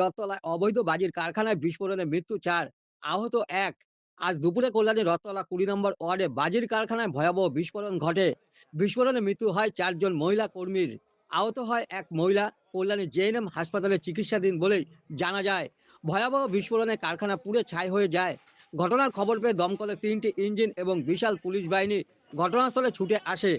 রথতলায় অবৈধ বাজির কারখানায় বিস্ফোরণে মৃত্যু চার, আহত এক। আজ দুপুরে কল্যাণী রথতলা কুড়ি নম্বর ওয়ার্ডে বাজির কারখানায় ভয়াবহ বিস্ফোরণ ঘটে। বিস্ফোরণে মৃত্যু হয় চারজন মহিলা কর্মীর। আহত হয় এক মহিলা কল্যাণী জেএনএম হাসপাতালে চিকিৎসাধীন বলেই জানা যায়। ভয়াবহ বিস্ফোরণে কারখানা পুড়ে ছাই হয়ে যায়। ঘটনার খবর পেয়ে দমকলের তিনটি ইঞ্জিন এবং বিশাল পুলিশ বাহিনী ঘটনাস্থলে ছুটে আসে।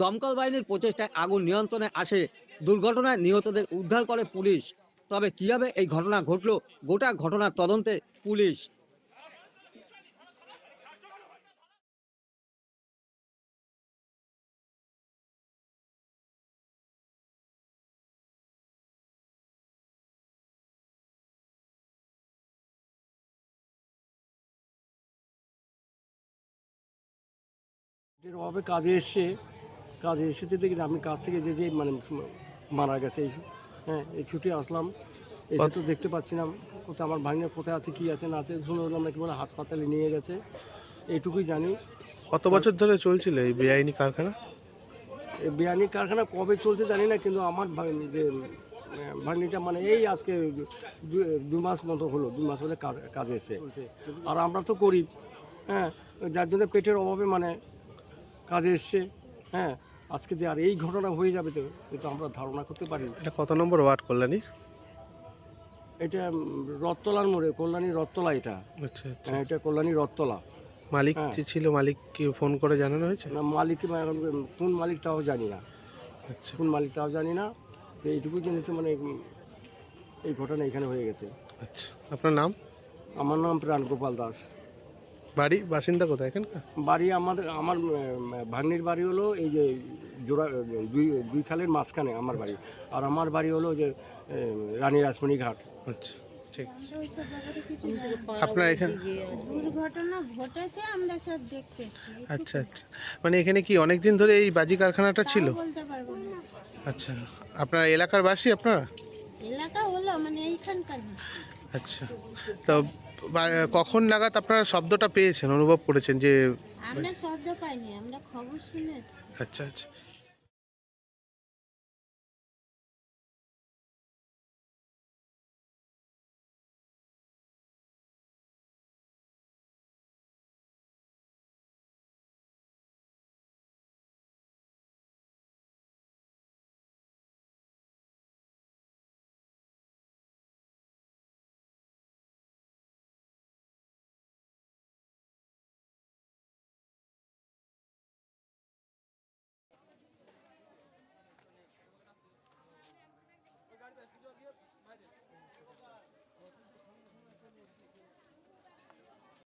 দমকল বাহিনীর প্রচেষ্টায় আগুন নিয়ন্ত্রণে আসে। দুর্ঘটনায় নিহতদের উদ্ধার করে পুলিশ। তবে কীভাবে এই ঘটনা ঘটলো গোটা ঘটনার তদন্তে পুলিশ এর অভাবে কাজে এসছে কাজে এসেতে দেখি আমি কাজ থেকে যে যে মানে মারা গেছে, এই হ্যাঁ এই ছুটি আসলাম। এসে তো দেখতে পাচ্ছি না কোথায় আমার ভাঙনা কোথায় আছে কি আছে না আছে শুনলাম নাকি বলে হাসপাতালে নিয়ে গেছে। এইটুকুই জানি। কত বছর ধরে চলছিল এই বেআইনি কারখানা? এই বিরিয়ানি কারখানা কবে চলছে জানি না কিন্তু আমার যে ভাগ্নিটা মানে এই আজকে দু- দু মাস মতো হলো দু মাস হলে কাজ- কাজে এসে আর আমরা তো গরিব হ্যাঁ যার জন্য পেটের অভাবে মানে কাজে এসছে হ্যাঁ আজকে যে আর এই ঘটনা হয়ে যাবে তো কিন্তু আমরা ধারণা করতে পারি না। এটা কত নম্বর ওয়ার্ড কল্যাণীর? এটা রথতলার মোড়ে কল্যাণী রথতলা এটা। আচ্ছা আচ্ছা। হ্যাঁ এটা কল্যাণী রথতলা। মালিক হ্যাঁ। যে ছিল? মালিককে ফোন করে জানানো হয়েছে? না মালিক কোন মালিক তাও জানি না। আচ্ছা। কোন মালিক তাও জানি না। তো এইটুকু জিনিস মানে এই ঘটনা এখানে হয়ে গেছে। আচ্ছা। আপনার নাম? আমার নাম প্রাণ গোপাল দাস। বাড়ি বাসিন্দা কোথায় এখানকার? বাড়ি আমাদের আমার ভাগ্নির বাড়ি হলো এই যে জোড়া দুই দুই খালের মাঝখানে আমার বাড়ি। আর আমার বাড়ি হলো যে রানী রাসমণি ঘাট। আচ্ছা ঠিক। আমরা। আপনার এখানে দুর্ঘটনা ঘটেছে আমরা সব দেখতে আচ্ছা আচ্ছা। মানে এখানে কি অনেক দিন ধরে এই বাজি কারখানাটা ছিল? বলতে পারব না। আচ্ছা আপনার এলাকার বাসী আপনারা? এলাকা হলো মানে এইখানকার আচ্ছা। তো কখন নাগাদ আপনারা শব্দটা পেয়েছেন অনুভব করেছেন যে আমরা শব্দ পাইনি আমরা খবর শুনেছি আচ্ছা আচ্ছা।